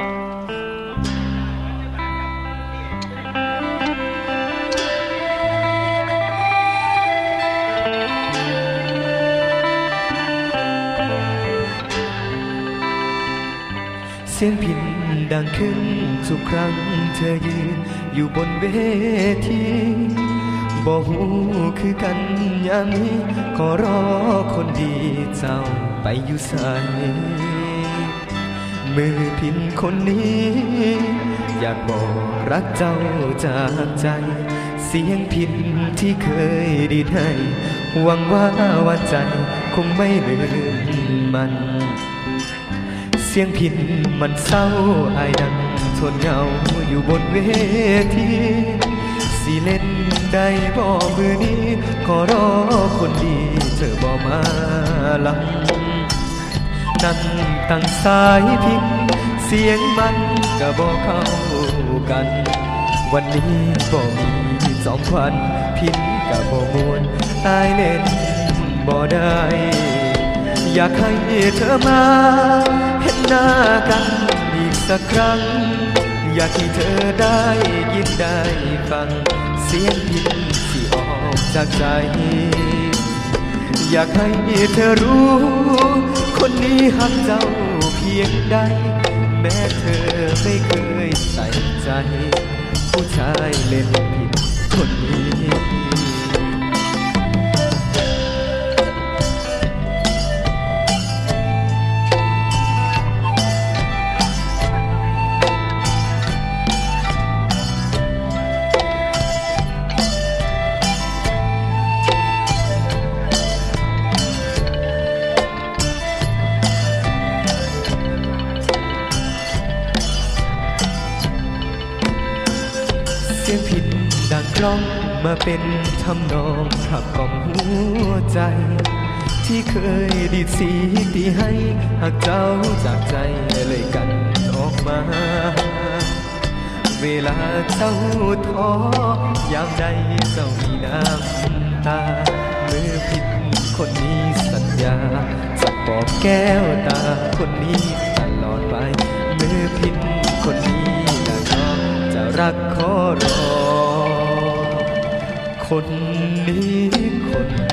เสียงพินดังขึ้นทุกครั้งเธอยืนอยู่บนเวทีบอกหูคือกันยามนี้ขอรอคนดีเจ้าไปอยู่ใส มือพินคนนี้ อยากบอกรักเจ้าจากใจ เสียงพินที่เคยดีให้หวังว่าวันใจคงไม่ลืมมัน เสียงพินมันเศร้าอายดังทนเหงาอยู่บนเวทีสิเล่นได้บ่มือนี้ ขอรอคนดีเธอบ่มาลัง นั่งตั้งสายพินเสียงมันก็บ่เข้ากัน วันนี้บ่มีสองควันพินก็บ่มวนตายเล่นบ่ได้ อยากให้เธอมา เห็นหน้ากันอีกสักครั้ง อยากให้เธอได้ยินได้ฟัง เสียงพินที่ออกจากใจ อยากให้เธอรู้ คนนี้หักเจ้าเพียงใด แม้เธอไม่เคยใส่ใจ ผู้ชายเล่นผิดคนนี้ สียงผิดดังกล้องมาเป็นทำนองขับกล่อมหัวใจ ที่เคยดีดสีตีให้หากเจ้าจากใจเลยกันออกมา เวลาเจ้าท้อยามใดเจ้ามีน้ำตาเมื่อผิดคนนี้สัญญาจะปอบแก้วตาคนนี้ตลอดไปเมื่อผิดคนนี้นะน้องจะรักขอรอ คนนี้คน